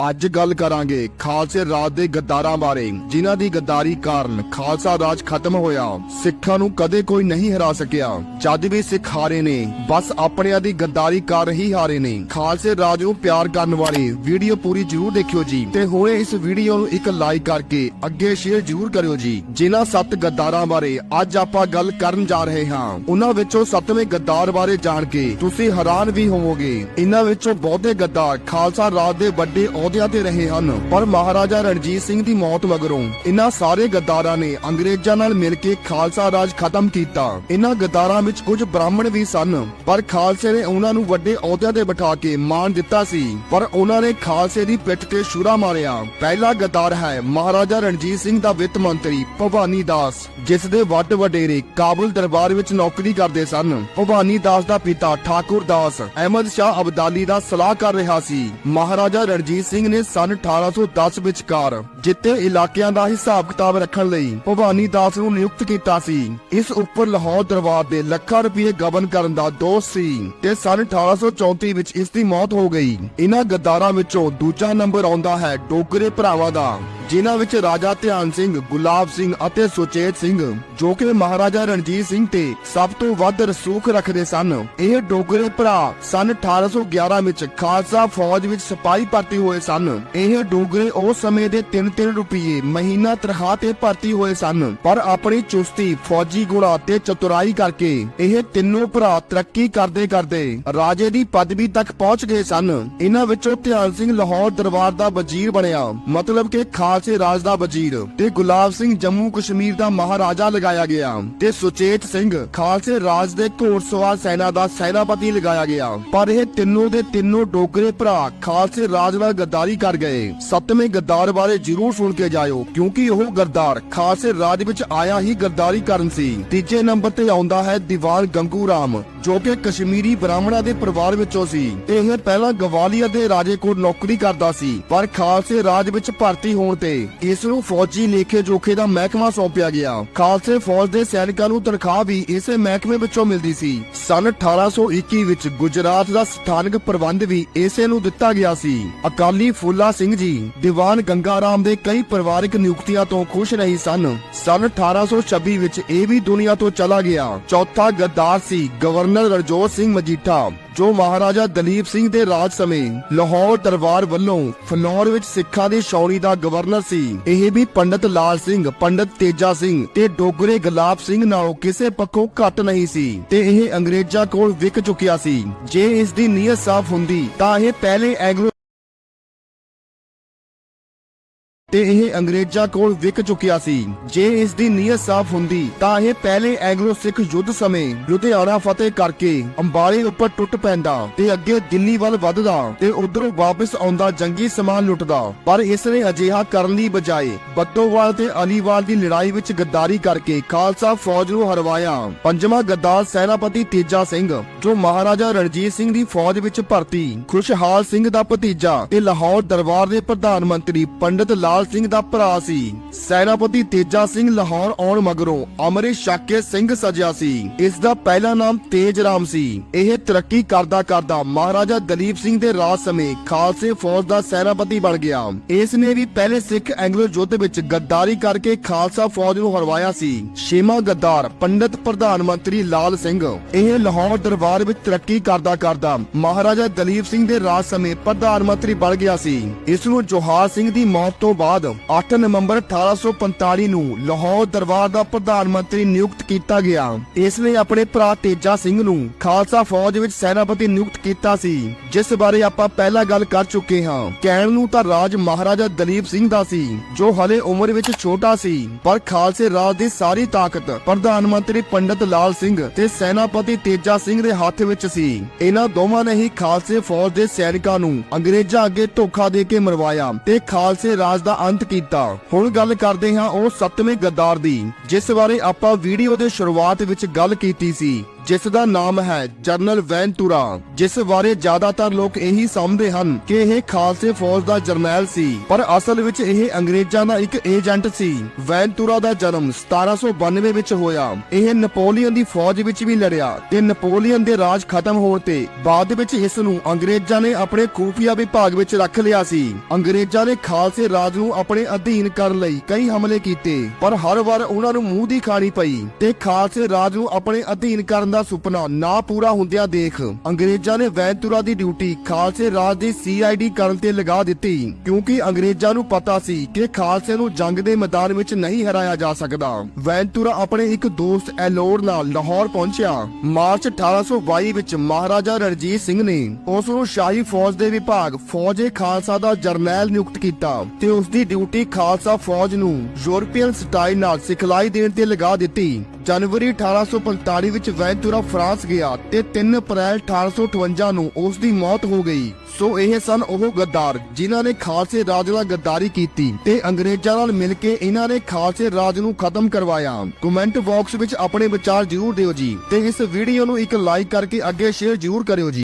ਅੱਜ ਗੱਲ ਕਰਾਂਗੇ ਖਾਲਸੇ ਰਾਜ ਦੇ ਗੱਦਾਰਾਂ ਬਾਰੇ, ਜਿਨ੍ਹਾਂ ਦੀ ਗੱਦਾਰੀ ਕਾਰਨ ਖਾਲਸਾ ਰਾਜ ਖਤਮ ਹੋਇਆ। ਸਿੱਖਾਂ ਨੂੰ ਕਦੇ ਕੋਈ ਨਹੀਂ ਹਰਾ ਸਕਿਆ। ਜਦ ਵੀ ਸਿੱਖ ਹਾਰੇ ਨੇ, ਬਸ ਆਪਣਿਆਂ ਦੀ ਗੱਦਾਰੀ ਕਰ ਹੀ ਹਾਰੇ ਨੇ। ਖਾਲਸੇ ਰਾਜ ਨੂੰ ਪਿਆਰ ਕਰਨ ਵਾਲੇ ਵੀਡੀਓ ਪੂਰੀ ਜਰੂਰ ਦੇਖਿਓ ਜੀ। ਤੇ ਹੁਣੇ ਇਸ ਵੀਡੀਓ ਨੂੰ ਇੱਕ ਲਾਈਕ ਕਰਕੇ ਅੱਗੇ ਸ਼ੇਅਰ ਜਰੂਰ ਕਰਿਓ ਜੀ। ਜਿਨ੍ਹਾਂ ਸੱਤ ਗੱਦਾਰਾਂ ਬਾਰੇ ਅੱਜ ਆਪਾਂ ਗੱਲ ਕਰਨ ਜਾ ਰਹੇ ਹਾਂ, ਉਹਨਾਂ ਵਿੱਚੋਂ ਸੱਤਵੇਂ ਗੱਦਾਰ ਬਾਰੇ ਜਾਣ ਕੇ ਤੁਸੀਂ ਹੈਰਾਨ ਵੀ ਹੋਵੋਗੇ। ਇਹਨਾਂ ਵਿੱਚੋਂ ਬਹੁਤੇ ਗੱਦਾਰ ਖਾਲਸਾ ਰਾਜ ਦੇ ਵੱਡੇ ਅਹੁਦਿਆਂ ਤੇ ਰਹੇ ਹਨ। ਪਰ ਮਹਾਰਾਜਾ ਰਣਜੀਤ ਸਿੰਘ ਦੀ ਮੌਤ ਮਗਰੋਂ ਇਹਨਾਂ ਸਾਰੇ ਗੱਦਾਰਾਂ ਨੇ ਅੰਗਰੇਜ਼ਾਂ ਨਾਲ ਮਿਲ ਕੇ ਖਾਲਸਾ ਰਾਜ ਖਤਮ ਕੀਤਾ। ਇਹਨਾਂ ਗੱਦਾਰਾਂ ਵਿੱਚ ਕੁਝ ਬ੍ਰਾਹਮਣ ਵੀ ਸਨ, ਪਰ ਖਾਲਸੇ ਨੇ ਉਹਨਾਂ ਨੂੰ ਵੱਡੇ ਅਹੁਦਿਆਂ ਤੇ ਬਿਠਾ ਕੇ ਮਾਣ ਦਿੱਤਾ ਸੀ। ਪਰ ਉਹਨਾਂ ਨੇ ਖਾਲਸੇ ਦੀ ਪਿੱਠ ਤੇ ਛੁਰਾ ਮਾਰਿਆ। ਪਹਿਲਾ ਗੱਦਾਰ ਹੈ ਮਹਾਰਾਜਾ ਰਣਜੀਤ ਸਿੰਘ ਦਾ ਵਿੱਤ ਮੰਤਰੀ ਭਵਾਨੀ ਦਾਸ, ਜਿਸ ਦੇ ਵੱਡ ਵਡੇਰੇ ਕਾਬੁਲ ਦਰਬਾਰ ਵਿੱਚ ਨੌਕਰੀ ਕਰਦੇ ਸਨ। ਭਵਾਨੀ ਦਾਸ ਦਾ ਪਿਤਾ ਠਾਕੁਰ ਦਾਸ, ਅਹਿਮਦ ਸ਼ਾਹ ਅਬਦਾਲੀ ਦਾ ਸਲਾਹ ਕਰ ਰਿਹਾ ਸੀ। ਮਹਾਰਾਜਾ ਰਣਜੀਤ ਸਿੰਘ ਨੇ ਸਨ 1810 ਵਿਚਕਾਰ ਜਿੱਤੇ ਇਲਾਕਿਆਂ ਦਾ ਹਿਸਾਬ ਕਿਤਾਬ ਰੱਖਣ ਲਈ ਭਵਾਨੀ ਦਾਸ ਨੂੰ ਨਿਯੁਕਤ ਕੀਤਾ ਸੀ। ਇਸ ਉੱਪਰ ਲਾਹੌਰ ਦਰਬਾਰ ਦੇ ਲੱਖਾਂ ਰੁਪਏ ਗਬਨ ਕਰਨ ਦਾ ਦੋਸ਼ ਸੀ ਤੇ ਸਨ 1834 ਵਿੱਚ ਇਸ ਦੀ ਮੌਤ ਹੋ ਗਈ। ਇਹਨਾਂ ਗੱਦਾਰਾਂ ਵਿੱਚੋਂ ਦੂਜਾ ਨੰਬਰ ਆਉਂਦਾ ਹੈ ਡੋਗਰੇ ਭਰਾਵਾਂ ਦਾ। ਜਿਨ੍ਹਾਂ ਵਿੱਚ ਰਾਜਾ ਧਿਆਨ ਸਿੰਘ, ਗੁਲਾਬ ਸਿੰਘ ਅਤੇ ਸੁਚੇਤ ਸਿੰਘ, ਜੋ ਕਿ ਮਹਾਰਾਜਾ ਰਣਜੀਤ ਸਿੰਘ ਤੇ ਸਭ ਤੋਂ ਵੱਧ ਰਸੂਖ ਰੱਖਦੇ ਸਨ। ਇਹ ਡੋਗਰੇ ਭਰਾ ਸਨ 1811 ਵਿੱਚ ਖਾਲਸਾ ਫੌਜ ਵਿੱਚ ਸਿਪਾਹੀ ਭਰਤੀ ਹੋਏ ਸਨ। ਇਹ ਡੋਗਰੇ ਉਸ ਸਮੇਂ ਦੇ 3-3 ਰੁਪਏ ਮਹੀਨਾ ਤਨਖਾਹ ਤੇ ਭਰਤੀ ਹੋਏ ਸਨ। ਪਰ ਆਪਣੀ ਚੁਸਤੀ ਫੌਜੀ ਗੁਣਾ ਤੇ ਚਤੁਰਾਈ ਕਰਕੇ ਇਹ ਤਿੰਨੋਂ ਭਰਾ ਤਰੱਕੀ ਕਰਦੇ ਕਰਦੇ ਰਾਜੇ ਦੀ ਪਦਵੀ ਤੱਕ ਪਹੁੰਚ ਗਏ ਸਨ। ਇਹਨਾਂ ਵਿੱਚੋਂ ਧਿਆਨ ਸਿੰਘ ਲਾਹੌਰ ਦਰਬਾਰ ਦਾ ਵਜ਼ੀਰ ਬਣਿਆ। ਮਤਲਬ ਕਿ ਖਾਲਸਾ ਰਾਜ ਦਾ ਵਜ਼ੀਰ ਤੇ ਗੁਲਾਬ ਸਿੰਘ ਜੰਮੂ ਕਸ਼ਮੀਰ ਦਾ ਮਹਾਰਾਜਾ ਲਗਾਇਆ ਗਿਆ ਤੇ ਸੁਚੇਤ ਸਿੰਘ ਖਾਲਸੇ ਰਾਜ ਦੇ ਘੋੜਸਵਾਰ ਸੈਨਾ ਦਾ ਸੈਨਾਪਤੀ ਲਗਾਇਆ ਗਿਆ। ਪਰ ਇਹ ਤਿੰਨੋਂ ਦੇ ਤਿੰਨੋਂ ਡੋਗਰੇ ਭਰਾ ਖਾਲਸੇ ਰਾਜ ਨਾਲ ਗੱਦਾਰੀ ਕਰ ਗਏ। ਸੱਤਵੇਂ ਗੱਦਾਰ ਬਾਰੇ ਜ਼ਰੂਰ ਸੁਣ ਕੇ ਜਾਇਓ, ਕਿਉਂਕਿ ਉਹ ਗੱਦਾਰ ਖਾਲਸੇ ਰਾਜ ਵਿੱਚ ਆਇਆ ਹੀ ਗੱਦਾਰੀ ਕਰਨ ਸੀ। ਤੀਜੇ ਨੰਬਰ ਤੇ ਆਉਂਦਾ ਹੈ ਦੀਵਾਨ ਗੰਗੂ ਰਾਮ ਜੋ ਕਿ ਕਸ਼ਮੀਰੀ ਬ੍ਰਾਹਮਣਾਂ ਦੇ ਪਰਿਵਾਰ ਵਿੱਚੋਂ ਸੀ। ਇਹ ਪਹਿਲਾਂ ਗਵਾਲੀਅਰ ਦੇ ਰਾਜੇ ਕੋਲ ਨੌਕਰੀ ਕਰਦਾ ਸੀ, ਪਰ ਖਾਲਸੇ ਰਾਜ ਵਿੱਚ ਭਰਤੀ ਹੋਣ ਤੇ ਇਸ ਨੂੰ ਫੌਜੀ ਲੇਖੇ ਜੋਖੇ ਦਾ ਮਹਿਕਮਾ ਸੌਂਪਿਆ ਗਿਆ। ਖਾਲਸੇ ਫੌਜ ਦੇ ਸੈਨਿਕਾਂ ਨੂੰ ਤਨਖਾਹ ਵੀ ਇਸੇ ਮਹਿਕਮੇ ਵਿੱਚੋਂ ਮਿਲਦੀ ਸੀ। ਸਨ 1821 ਵਿੱਚ ਗੁਜਰਾਤ ਦਾ ਸਥਾਨਕ ਪ੍ਰਬੰਧ ਵੀ ਇਸੇ ਨੂੰ ਦਿੱਤਾ ਗਿਆ ਸੀ। ਅਕਾਲੀ ਫੂਲਾ ਸਿੰਘ ਜੀ, ਦੀਵਾਨ ਗੰਗਾ ਰਾਮ ਦੇ ਕਈ ਪਰਿਵਾਰਕ ਨਿਯੁਕਤੀਆਂ ਤੋਂ ਖੁਸ਼ ਨਹੀਂ ਸਨ। ਸਨ 1826 ਵਿੱਚ ਇਹ ਵੀ ਦੁਨੀਆ ਤੋਂ ਚਲਾ ਗਿਆ। ਚੌਥਾ ਗੱਦਾਰ ਸੀ ਗਵਰਨਰ ਰਣਜੋਤ ਸਿੰਘ ਮਜੀਠਾ, ਜੋ ਮਹਾਰਾਜਾ ਦਲੀਪ ਸਿੰਘ ਦੇ ਰਾਜ ਸਮੇਂ ਲਾਹੌਰ ਦਰਬਾਰ ਵੱਲੋਂ ਫਨੌਰ ਵਿੱਚ ਸਿੱਖਾਂ ਦੇ ਛਾਉਣੀ ਦਾ ਗਵਰਨਰ ਸੀ। ਇਹ ਵੀ ਪੰਡਤ ਲਾਲ ਸਿੰਘ, ਪੰਡਤ ਤੇਜਾ ਸਿੰਘ ਤੇ ਡੋਗਰੇ ਗੁਲਾਬ ਸਿੰਘ ਨਾਲੋਂ ਕਿਸੇ ਪੱਖੋਂ ਘੱਟ ਨਹੀਂ ਸੀ ਤੇ ਇਹ ਅੰਗਰੇਜ਼ਾਂ ਕੋਲ ਵਿਕ ਚੁੱਕਿਆ ਸੀ। ਜੇ ਇਸ ਦੀ ਨੀਅਤ ਸਾਫ਼ ਹੁੰਦੀ ਤਾਂ ਇਹ ਪਹਿਲੇ ਐਂਗਲੋ ਤੇ ਇਹ ਅੰਗਰੇਜ਼ਾਂ ਕੋਲ ਵਿਕ ਚੁੱਕਿਆ ਸੀ। ਜੇ ਇਸ ਦੀ ਨੀਅਤ ਸਾਫ਼ ਹੁੰਦੀ, ਤਾਂ ਇਹ ਪਹਿਲੇ ਐਂਗਲੋ ਸਿੱਖ ਯੁੱਧ ਸਮੇਂ ਲੁਧਿਆਣਾ ਫਤਿਹ ਕਰਕੇ ਅੰਬਾਲੇ ਉੱਪਰ ਟੁੱਟ ਪੈਂਦਾ ਤੇ ਅੱਗੇ ਦਿੱਲੀ ਵੱਲ ਵੱਧਦਾ ਤੇ ਉਧਰੋਂ ਵਾਪਸ ਆਉਂਦਾ ਜੰਗੀ ਸਮਾਨ ਲੁੱਟਦਾ। ਪਰ ਇਸ ਨੇ ਅਜਿਹਾ ਕਰਨ ਦੀ ਬਜਾਏ ਬੱਦੋਵਾਲ ਤੇ ਅਲੀਵਾਲ ਦੀ ਲੜਾਈ ਵਿੱਚ ਗੱਦਾਰੀ ਕਰਕੇ ਖਾਲਸਾ ਫੌਜ ਨੂੰ ਹਰਵਾਇਆ। ਪੰਜਵਾਂ ਗੱਦਾਰ ਸੈਨਾਪਤੀ ਤੇਜਾ ਸਿੰਘ, ਜੋ ਮਹਾਰਾਜਾ ਰਣਜੀਤ ਸਿੰਘ ਦੀ ਫੌਜ ਵਿੱਚ ਭਰਤੀ, ਖੁਸ਼ਹਾਲ ਸਿੰਘ ਦਾ ਭਤੀਜਾ ਤੇ ਲਾਹੌਰ ਦਰਬਾਰ ਦੇ ਪ੍ਰਧਾਨ ਮੰਤਰੀ ਪੰਡਿਤ ਲਾਲ ਸਿੰਘ ਦਾ ਭਰਾ ਸੀ। ਸੈਨਾਪਤੀ ਤੇਜਾ ਸਿੰਘ ਲਾਹੌਰ ਆਉਣ ਮਗਰੋਂ ਅੰਮ੍ਰਿਤ ਛੱਕੇ ਸਿੰਘ ਸਜਿਆ ਸੀ। ਇਸ ਦਾ ਪਹਿਲਾ ਨਾਮ ਤੇਜ ਰਾਮ ਸੀ। ਇਹ ਤਰੱਕੀ ਕਰਦਾ ਕਰਦਾ ਮਹਾਰਾਜਾ ਦਲੀਪ ਸਿੰਘ ਦੇ ਰਾਜ ਸਮੇਂ ਖਾਲਸੇ ਫੌਜ ਦਾ ਸੈਨਾਪਤੀ ਬਣ ਗਿਆ। ਇਸ ਨੇ ਵੀ ਪਹਿਲੇ ਸਿੱਖ ਐਂਗਲੋ ਯੁੱਧ ਵਿੱਚ ਗੱਦਾਰੀ ਕਰਕੇ ਖਾਲਸਾ ਫੌਜ ਨੂੰ ਹਰਵਾਇਆ ਸੀ। ਛੇਵਾਂ ਗੱਦਾਰ ਪੰਡਿਤ ਪ੍ਰਧਾਨ ਮੰਤਰੀ ਲਾਲ ਸਿੰਘ। ਇਹ ਲਾਹੌਰ ਦਰਬਾਰ ਵਿੱਚ ਤਰੱਕੀ ਕਰਦਾ ਕਰਦਾ ਮਹਾਰਾਜਾ ਦਲੀਪ ਸਿੰਘ ਦੇ ਰਾਜ ਸਮੇਂ ਪ੍ਰਧਾਨ ਮੰਤਰੀ ਬਣ ਗਿਆ ਸੀ। ਇਸ ਨੂੰ ਜੋਹਾਰ ਸਿੰਘ ਦੀ ਮੌਤ ਤੋਂ ਬਾਅਦ 8 ਨਵੰਬਰ 1845 ਨੂੰ ਲਾਹੌਰ ਦਰਬਾਰ ਦਾ ਪ੍ਰਧਾਨ ਮੰਤਰੀ ਨਿਯੁਕਤ ਕੀਤਾ ਗਿਆ। ਇਸ ਨੇ ਆਪਣੇ ਭਰਾ ਤੇਜਾ ਸਿੰਘ ਨੂੰ ਖਾਲਸਾ ਫੌਜ ਵਿੱਚ ਸੈਨਾਪਤੀ ਨਿਯੁਕਤ ਕੀਤਾ ਸੀ। ਜਿਸ ਬਾਰੇ ਆਪਾਂ ਪਹਿਲਾਂ ਗੱਲ ਕਰ ਚੁੱਕੇ ਹਾਂ। ਕਹਿਣ ਨੂੰ ਤਾਂ ਰਾਜ ਮਹਾਰਾਜਾ ਦਲੀਪ ਸਿੰਘ ਦਾ ਸੀ, ਜੋ ਹਲੇ ਉਮਰ ਵਿੱਚ ਛੋਟਾ ਸੀ, ਪਰ ਖਾਲਸੇ ਰਾਜ ਦੀ ਸਾਰੀ ਤਾਕਤ ਪ੍ਰਧਾਨ ਮੰਤਰੀ ਪੰਡਿਤ ਲਾਲ ਸਿੰਘ ਤੇ ਸੈਨਾਪਤੀ ਤੇਜਾ ਸਿੰਘ ਦੇ ਹੱਥ ਵਿੱਚ ਸੀ। ਇਹਨਾਂ ਦੋਵਾਂ ਨੇ ਹੀ ਖਾਲਸੇ ਫੌਜ ਦੇ ਸੈਨਿਕਾਂ ਨੂੰ ਅੰਗਰੇਜ਼ਾਂ ਅੱਗੇ ਧੋਖਾ ਦੇ ਕੇ ਮਰਵਾਇਆ ਤੇ ਖਾਲਸੇ ਰਾਜ ਦਾ ਅੰਤ ਕੀਤਾ। ਹੁਣ ਗੱਲ ਕਰਦੇ ਹਾਂ ਉਹ ਸੱਤਵੇਂ ਗੱਦਾਰ ਦੀ, ਜਿਸ ਬਾਰੇ ਆਪਾਂ ਵੀਡੀਓ ਦੇ ਸ਼ੁਰੂਆਤ ਵਿੱਚ ਗੱਲ ਕੀਤੀ ਸੀ। ਜਿਸ ਦਾ ਨਾਮ ਹੈ ਜਨਰਲ ਵੈਨਤੂਰਾ, ਜਿਸ ਬਾਰੇ ਜ਼ਿਆਦਾਤਰ ਲੋਕ ਇਹੀ ਸਮਝਦੇ ਹਨ ਕਿ ਇਹ ਖਾਲਸੇ ਫੌਜ ਦਾ ਜਰਨੈਲ ਸੀ। ਪਰ ਅਸਲ ਵਿੱਚ ਇਹ ਅੰਗਰੇਜ਼ਾਂ ਦਾ ਇੱਕ ਏਜੰਟ ਸੀ। ਵੈਨਤੂਰਾ ਦਾ ਜਨਮ 1792 ਵਿੱਚ ਹੋਇਆ। ਇਹ ਨਪੋਲੀਅਨ ਦੀ ਫੌਜ ਵਿੱਚ ਵੀ ਲੜਿਆ ਤੇ ਨਪੋਲੀਅਨ ਦੇ ਰਾਜ ਖਤਮ ਹੋਣ ਤੇ ਬਾਅਦ ਵਿੱਚ ਇਸ ਨੂੰ ਅੰਗਰੇਜ਼ਾਂ ਨੇ ਆਪਣੇ ਖੂਫੀਆ ਵਿਭਾਗ ਵਿੱਚ ਰੱਖ ਲਿਆ ਸੀ। ਅੰਗਰੇਜ਼ਾਂ ਨੇ ਖਾਲਸੇ ਰਾਜ ਨੂੰ ਆਪਣੇ ਅਧੀਨ ਕਰਨ ਲਈ ਕਈ ਹਮਲੇ ਕੀਤੇ, ਪਰ ਹਰ ਵਾਰ ਉਹਨਾਂ ਨੂੰ ਮੂੰਹ ਦੀ ਖਾਣੀ ਪਈ ਤੇ ਖਾਲਸੇ ਰਾਜ ਨੂੰ ਆਪਣੇ ਅਧੀਨ ਕਰਨ ਦਾ ਸੁਪਨਾ ਨਾ ਪੂਰਾ ਹੁੰਦਿਆਂ ਦੇਖ ਅੰਗਰੇਜ਼ਾਂ ਨੇ ਵੈਨਤੂਰਾ ਦੀ ਡਿਊਟੀ ਖਾਲਸੇ ਰਾਜ ਦੀ ਸੀਆਈਡੀ ਕਰਨ ਤੇ ਲਗਾ ਦਿੱਤੀ, ਕਿਉਂਕਿ ਅੰਗਰੇਜ਼ਾਂ ਨੂੰ ਪਤਾ ਸੀ ਕਿ ਖਾਲਸੇ ਨੂੰ ਜੰਗ ਦੇ ਮੈਦਾਨ ਵਿੱਚ ਨਹੀਂ ਹਰਾਇਆ ਜਾ ਸਕਦਾ। ਵੈਨਤੂਰਾ ਆਪਣੇ ਇੱਕ ਦੋਸਤ ਐਲੋਰ ਨਾਲ ਲਾਹੌਰ ਪਹੁੰਚਿਆ। ਮਾਰਚ 1822 ਵਿੱਚ ਮਹਾਰਾਜਾ ਰਣਜੀਤ ਸਿੰਘ ਨੇ ਉਸ ਨੂੰ ਸ਼ਾਹੀ ਫੌਜ ਦੇ ਵਿਭਾਗ ਫੌਜੇ ਖਾਲਸਾ ਦਾ ਜਰਨੈਲ ਨਿਯੁਕਤ ਕੀਤਾ ਤੇ ਉਸ ਦੀ ਡਿਊਟੀ ਖਾਲਸਾ ਫੌਜ ਨੂੰ ਯੂਰਪੀਅਨ ਸਟਾਈਲ ਨਾਲ ਸਿਖਲਾਈ ਦੇਣ ਤੇ ਲਗਾ ਦਿੱਤੀ। ਜਨਵਰੀ 1845 ਵਿੱਚ ਵੈਨਤੂਰਾ ਫਰਾਂਸ ਗਿਆ ਤੇ 3 ਅਪ੍ਰੈਲ 1858 ਨੂੰ ਉਸ ਦੀ ਮੌਤ ਹੋ ਗਈ। ਸੋ ਇਹ ਸਨ ਉਹ ਗੱਦਾਰ ਜਿਨ੍ਹਾਂ ਨੇ ਖਾਲਸੇ ਰਾਜ ਨਾਲ ਗੱਦਾਰੀ ਕੀਤੀ ਤੇ ਅੰਗਰੇਜ਼ਾਂ ਨਾਲ ਮਿਲ ਕੇ ਇਹਨਾਂ ਨੇ ਖਾਲਸੇ ਰਾਜ ਨੂੰ ਖਤਮ ਕਰਵਾਇਆ। ਕਮੈਂਟ ਬਾਕਸ ਵਿੱਚ ਆਪਣੇ ਵਿਚਾਰ ਜ਼ਰੂਰ ਦਿਓ ਜੀ ਤੇ ਇਸ ਵੀਡੀਓ ਨੂੰ ਇੱਕ ਲਾਈਕ ਕਰਕੇ ਅੱਗੇ ਸ਼ੇਅਰ ਜ਼ਰੂਰ ਕਰਿਓ ਜੀ।